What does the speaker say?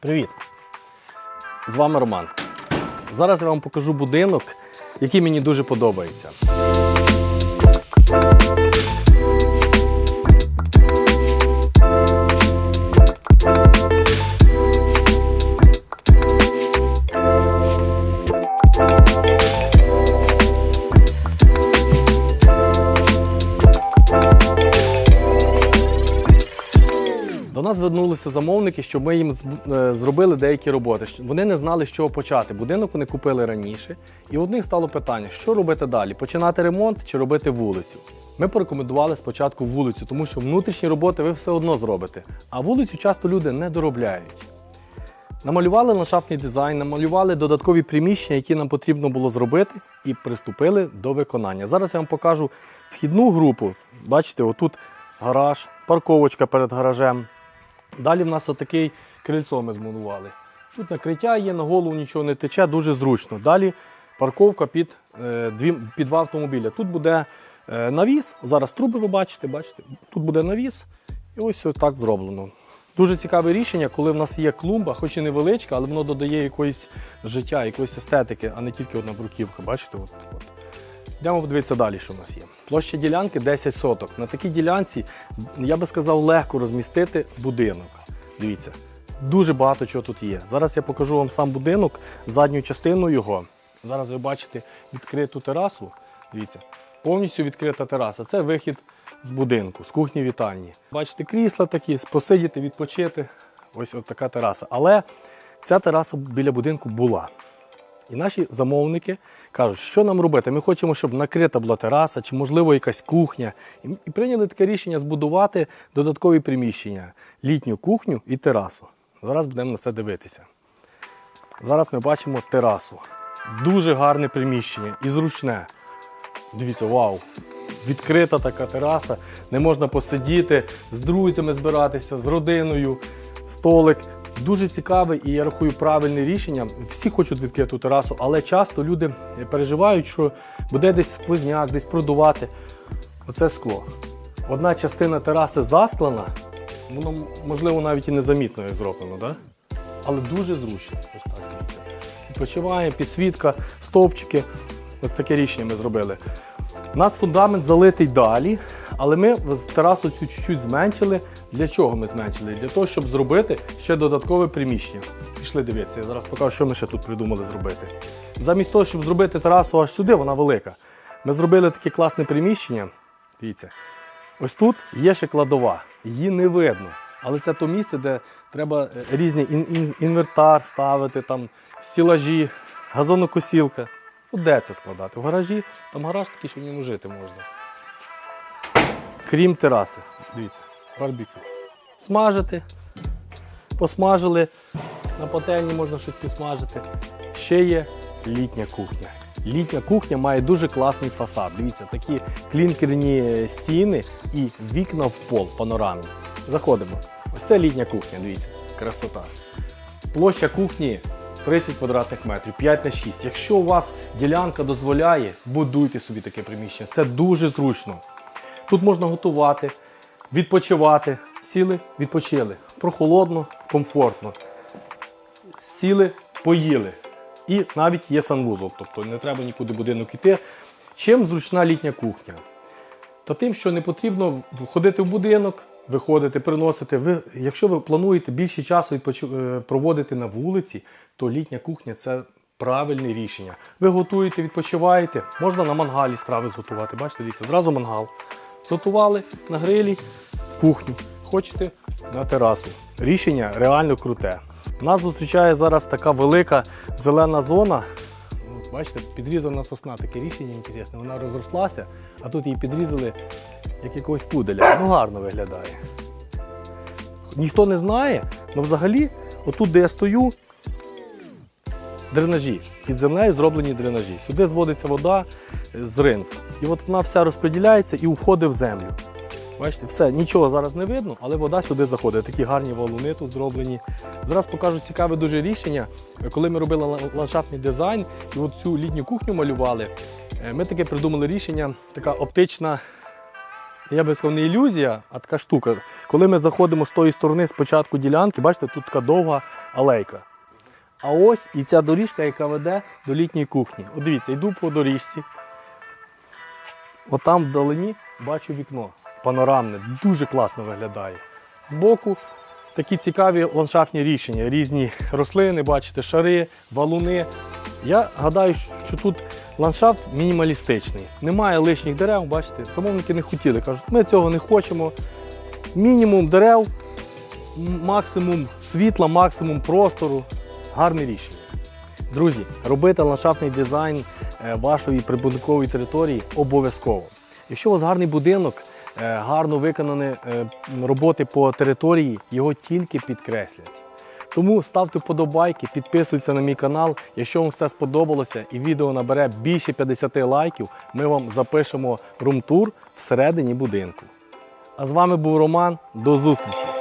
Привіт! З вами Роман. Зараз я вам покажу будинок, який мені дуже подобається. Нас звернулися замовники, щоб ми їм е, зробили деякі роботи. Вони не знали, з чого почати. Будинок вони купили раніше, і в них стало питання, що робити далі: починати ремонт чи робити вулицю. Ми порекомендували спочатку вулицю, тому що внутрішні роботи ви все одно зробите, а вулицю часто люди не доробляють. Намалювали ландшафтний дизайн, намалювали додаткові приміщення, які нам потрібно було зробити, і приступили до виконання. Зараз я вам покажу вхідну групу. Бачите, отут гараж, парковочка перед гаражем. Далі в нас отакий крильцо ми змонували. Тут накриття є, на голову нічого не тече, дуже зручно. Далі парковка під, е, дві, під два автомобіля. Тут буде е, навіс. Зараз труби ви бачите, бачите. Тут буде навіс. І ось так зроблено. Дуже цікаве рішення, коли в нас є клумба, хоч і невеличка, але воно додає якоїсь життя, якоїсь естетики, а не тільки одна бруківка. Бачите? От, от. Йдемо подивитися далі, що в нас є. Площа ділянки 10 соток. На такій ділянці, я би сказав, легко розмістити будинок. Дивіться, дуже багато чого тут є. Зараз я покажу вам сам будинок, задню частину його. Зараз ви бачите відкриту терасу. Дивіться, повністю відкрита тераса. Це вихід з будинку, з кухні вітальні. Бачите, крісла такі, посидіти, відпочити. Ось от така тераса. Але ця тераса біля будинку була. І наші замовники кажуть, що нам робити. Ми хочемо, щоб накрита була тераса, чи, можливо, якась кухня. І, прийняли таке рішення збудувати додаткові приміщення, літню кухню і терасу. Зараз будемо на це дивитися. Зараз ми бачимо терасу. Дуже гарне приміщення і зручне. Дивіться, вау! Відкрита така тераса, де можна посидіти, з друзями збиратися, з родиною, столик. Дуже цікаве і я рахую правильне рішення. Всі хочуть відкриту терасу, але часто люди переживають, що буде десь сквозняк, десь продувати. Оце скло. Одна частина тераси засклана, воно можливо навіть і незамітно як зроблено, да? але дуже зручно. Ось так дивіться. Відпочиваємо, підсвітка, стовпчики. Ось таке рішення ми зробили. У нас фундамент залитий далі, але ми з терасу цю чуть-чуть зменшили. Для чого ми зменшили? Для того, щоб зробити ще додаткове приміщення. Пішли дивитися, я зараз покажу, що ми ще тут придумали зробити. Замість того, щоб зробити терасу аж сюди, вона велика. Ми зробили таке класне приміщення. Дивіться, ось тут є ще кладова, її не видно. Але це то місце, де треба е, різні ін- ін- інвертар ставити, там стілажі, газонокосілка. Ну, де це складати? В гаражі, там гараж такий, що в ньому жити можна. Крім тераси. Дивіться, барбекю. Смажити. Посмажили. На пательні можна щось підсмажити. Ще є літня кухня. Літня кухня має дуже класний фасад. Дивіться, такі клінкерні е, стіни і вікна в пол панорамні. Заходимо. Ось це літня кухня, дивіться, красота. Площа кухні 30 квадратних метрів, 5 на 6. Якщо у вас ділянка дозволяє, будуйте собі таке приміщення. Це дуже зручно. Тут можна готувати, відпочивати. Сіли, відпочили. Прохолодно, комфортно. Сіли, поїли. І навіть є санвузол, тобто не треба нікуди будинок йти. Чим зручна літня кухня? Та тим, що не потрібно входити в будинок, виходити, приносити. Ви, якщо ви плануєте більше часу е, проводити на вулиці, то літня кухня це правильне рішення. Ви готуєте, відпочиваєте, можна на мангалі страви зготувати. Бачите, дивіться, зразу мангал. Готували на грилі, в кухню. Хочете на терасу. Рішення реально круте. Нас зустрічає зараз така велика зелена зона. Бачите, підрізана сосна, таке рішення інтересне. Вона розрослася, а тут її підрізали як якогось пуделя. Ну гарно виглядає. Ніхто не знає, але взагалі, отут, де я стою, дренажі. Під землею зроблені дренажі. Сюди зводиться вода з ринф. І от вона вся розподіляється і входить в землю. Бачите, все, нічого зараз не видно, але вода сюди заходить. Такі гарні валуни тут зроблені. Зараз покажу цікаве дуже рішення. Коли ми робили ландшафтний дизайн і от цю літню кухню малювали, е, ми таке придумали рішення, така оптична я би сказав, не ілюзія, а така штука. Коли ми заходимо з тої сторони, з початку ділянки, бачите, тут така довга алейка. А ось і ця доріжка, яка веде до літньої кухні. От дивіться, йду по доріжці. Отам вдалині бачу вікно панорамне, дуже класно виглядає. Збоку такі цікаві ландшафтні рішення, різні рослини, бачите, шари, валуни. Я гадаю, що тут ландшафт мінімалістичний. Немає лишніх дерев, бачите, замовники не хотіли. Кажуть, ми цього не хочемо. Мінімум дерев, максимум світла, максимум простору. Гарне рішення. Друзі, робити ландшафтний дизайн е, вашої прибудинкової території обов'язково. Якщо у вас гарний будинок, е, гарно виконані е, роботи по території, його тільки підкреслять. Тому ставте вподобайки, підписуйтесь на мій канал. Якщо вам все сподобалося і відео набере більше 50 лайків, ми вам запишемо румтур всередині будинку. А з вами був Роман. До зустрічі!